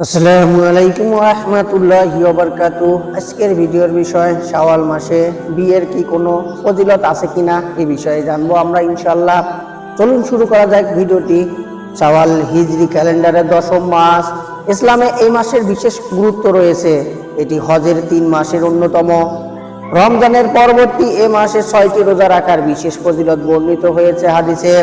আসসালামু আলাইকুম রহমতুল্লাহি ওবরকাতু আজকের ভিডিওর বিষয়, শাওয়াল মাসে বিয়ের কি কোনো ফজিলত আছে কিনা এই বিষয়ে জানব আমরা ইনশাল্লাহ চলুন শুরু করা যাক ভিডিওটি। শাওয়াল হিজরি ক্যালেন্ডারের দশম মাস। ইসলামে এই মাসের বিশেষ গুরুত্ব রয়েছে। এটি হজের তিন মাসের অন্যতম। রমজানের পরবর্তী এ মাসে ছয়টি রোজা রাখার বিশেষ ফজিলত বর্ণিত হয়েছে হাদিসে।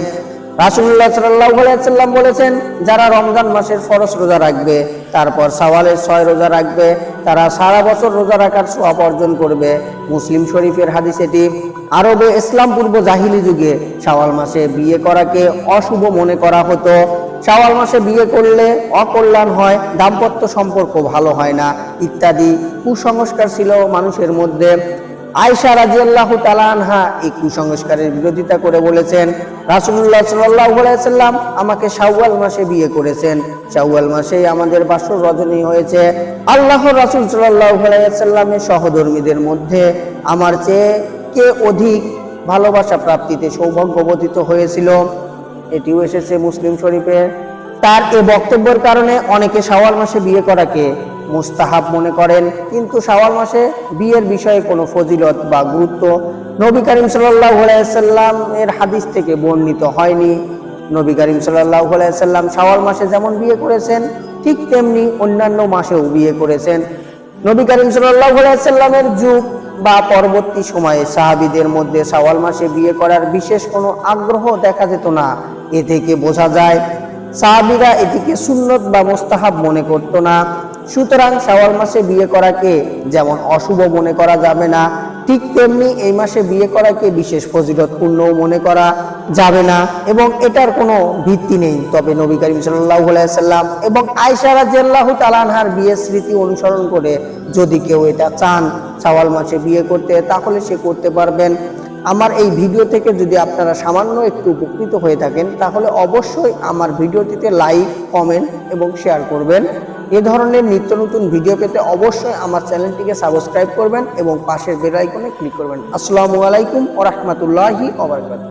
রাসুল্লাহ সাল্লাম বলেছেন, যারা রমজান মাসের ফরজ রোজা রাখবে, তারপর সাওয়ালের ছয় রোজা রাখবে, তারা সারা বছর রোজা রাখার সোয়াব অর্জন করবে। মুসলিম শরীফের হাদিস এটি আরবে ইসলাম পূর্ব জাহিলি যুগে শাওয়াল মাসে বিয়ে করাকে অশুভ মনে করা হতো। শাওয়াল মাসে বিয়ে করলে অকল্যাণ হয়, দাম্পত্য সম্পর্ক ভালো হয় না, ইত্যাদি কুসংস্কার ছিল মানুষের মধ্যে। আয়সা রাজিয়াল্লাহু তাআলা আনহা এই কুসংস্কারের বিরোধিতা করে বলেছেন আলাইহি সাল্লাম আমাকে শাওয়াল মাসে বিয়ে করেছেন। শাওয়াল মাসেই আমাদের বাসর রজনী হয়েছে। আল্লাহ রাসূল আলাইহি সহধর্মীদের মধ্যে আমার চেয়ে কে অধিক ভালোবাসা প্রাপ্তিতে সৌভাগ্যবতীত হয়েছিল? এটিও এসেছে মুসলিম শরীফে। তার এ বক্তব্যের কারণে অনেকে শাওয়াল মাসে বিয়ে করাকে মুস্তাহাব মনে করেন। কিন্তু শাওয়াল মাসে বিয়ের বিষয়ে কোনো ফজিলত বা গুরুত্ব নবী করিম সাল্লাহ সাল্লাম এর হাদিস থেকে বর্ণিত হয়নি। নবী করিম সাল্লাহ সাল্লাম শাওয়াল মাসে যেমন বিয়ে করেছেন, ঠিক তেমনি অন্যান্য মাসেও বিয়ে করেছেন। নবী করিম সাল্লাহ সাল্লামের যুগ বা পরবর্তী সময়ে সাহাবিদের মধ্যে শাওয়াল মাসে বিয়ে করার বিশেষ কোনো আগ্রহ দেখা যেত না। এ থেকে বোঝা যায়, সাহাবিরা এটিকে সুন্নত বা মোস্তাহাব মনে করতো না। সুতরাং শাওয়াল মাসে বিয়ে করাকে যেমন অশুভ মনে করা যাবে না, ঠিক তেমনি এই মাসে বিয়ে করাকে বিশেষ ফজিলতপূর্ণ মনে করা যাবে না এবং এটার কোনো ভিত্তি নেই। তবে নবী করিম আলাইহি সাল্লাম এবং আয়েশা রাদিয়াল্লাহু তাআলা আনহার বিয়ের স্মৃতি অনুসরণ করে যদি কেউ এটা চান শাওয়াল মাসে বিয়ে করতে, তাহলে সে করতে পারবেন। আমার এই ভিডিও থেকে যদি আপনারা সামান্য একটু উপকৃত হয়ে থাকেন, তাহলে অবশ্যই আমার ভিডিওটিতে লাইক, কমেন্ট এবং শেয়ার করবেন। এ ধরনের নিত্য নতুন ভিডিও পেতে অবশ্যই আমার চ্যানেলটিকে সাবস্ক্রাইব করবেন এবং পাশের বেল আইকনে ক্লিক করবেন। আসসালামু আলাইকুম ওরহমতুল্লাহি ওবরকাত